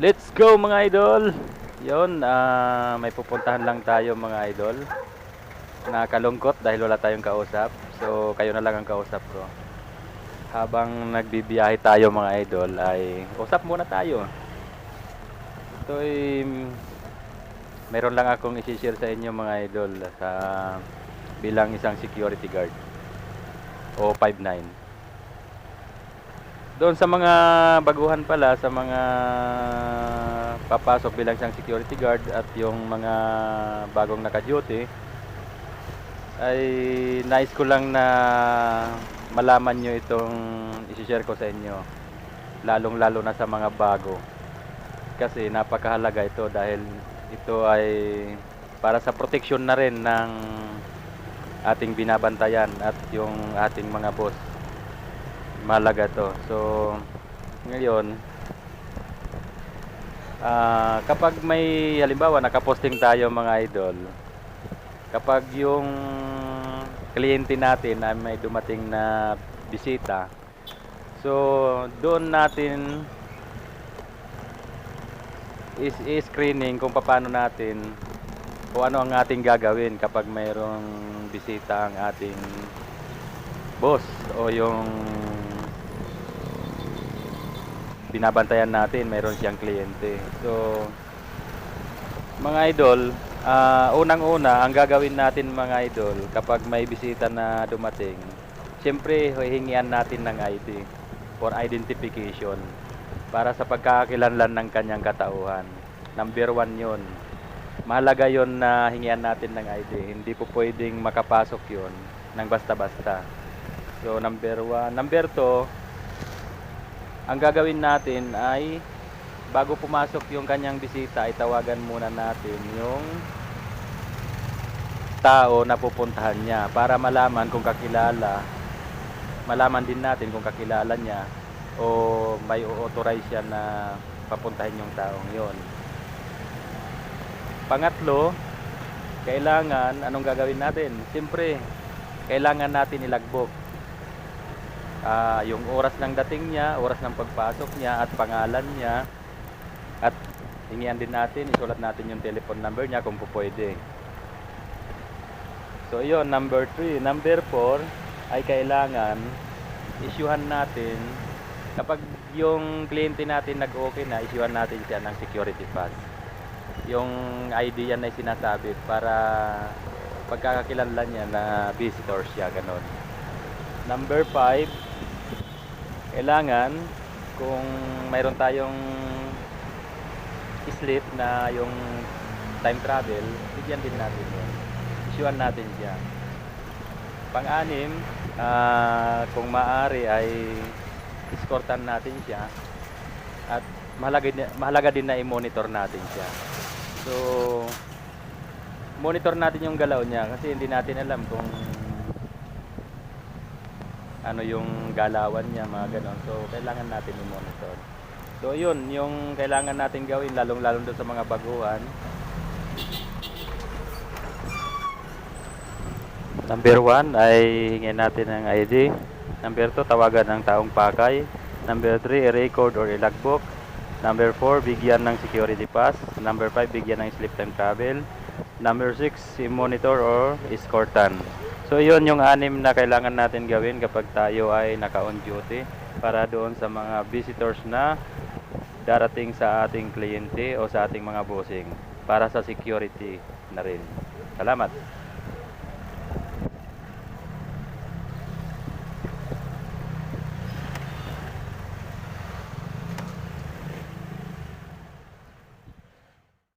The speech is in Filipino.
Let's go mga idol! Yon, ah, may pupuntahan lang tayo mga idol. Nakakalungkot dahil wala tayong kausap. So, kayo na lang ang kausap ko. Habang nagbibiyahe tayo mga idol ay usap muna tayo. Ito ay meron lang akong isi-share sa inyo mga idol sa bilang isang security guard o 59. Doon sa mga baguhan pala, sa mga papasok bilang isang security guard at yung mga bagong naka-duty, ay nais ko lang na malaman nyo itong isi-share ko sa inyo. Lalong lalo na sa mga bago. Kasi napakahalaga ito dahil ito ay para sa protection na rin ng ating binabantayan at yung ating mga boss mahalaga to. So, ngayon, ah kapag may halimbawa nakaposting tayo mga idol, kapag yung kliyente natin ay may dumating na bisita, so doon natin is screening kung paano natin kung ano ang ating gagawin kapag mayroong bisita ang ating boss o yung binabantayan natin, mayroon siyang kliyente. So, mga idol, ah, unang-una, ang gagawin natin mga idol, kapag may bisita na dumating, siyempre, hihingian natin ng ID for identification para sa pagkakakilanlan ng kanyang katauhan. Number one yun. Mahalaga yon na hingian natin ng ID. Hindi po pwedeng makapasok yon ng basta-basta. So, number one. Number two, ang gagawin natin ay bago pumasok yung kanyang bisita ay tawagan muna natin yung tao na pupuntahan niya para malaman kung kakilala malaman din natin kung kakilala niya o may authorize siya na papuntahin yung taong yon pangatlo kailangan anong gagawin natin? Siyempre kailangan natin ilagbog ah, yung oras ng dating niya, oras ng pagpasok niya at pangalan niya at hingian din natin, isulat natin yung telephone number niya kung po pwede. So yun, number 3. Number 4 ay kailangan isyuhan natin kapag yung kliyente natin nag-okay na, isyuhan natin siya ng security pass. Yung ID yan ay sinasabi para pagkakakilanlan niya na visitor siya, ganon. Number 5, kailangan kung mayroon tayong slip na yung time travel, bigyan din natin yun. Issuean natin siya. Pang-anim, ah, kung maaari ay escortan natin siya at mahalaga, mahalaga din na i-monitor natin siya. So, monitor natin yung galaw niya kasi hindi natin alam kung ano yung galawan niya, mga ganon. So, kailangan natin i-monitor. So, yun, yung kailangan natin gawin, lalong-lalong doon sa mga baguhan. Number 1 ay hingin natin ng ID. Number 2, tawagan ng taong pakay. Number 3, i-record or i-logbook. Number 4, bigyan ng security pass. Number 5, bigyan ng slip time travel. Number 6, i-monitor or escortan. So yun yung anim na kailangan natin gawin kapag tayo ay naka-on duty para doon sa mga visitors na darating sa ating kliyente o sa ating mga bossing para sa security na rin. Salamat.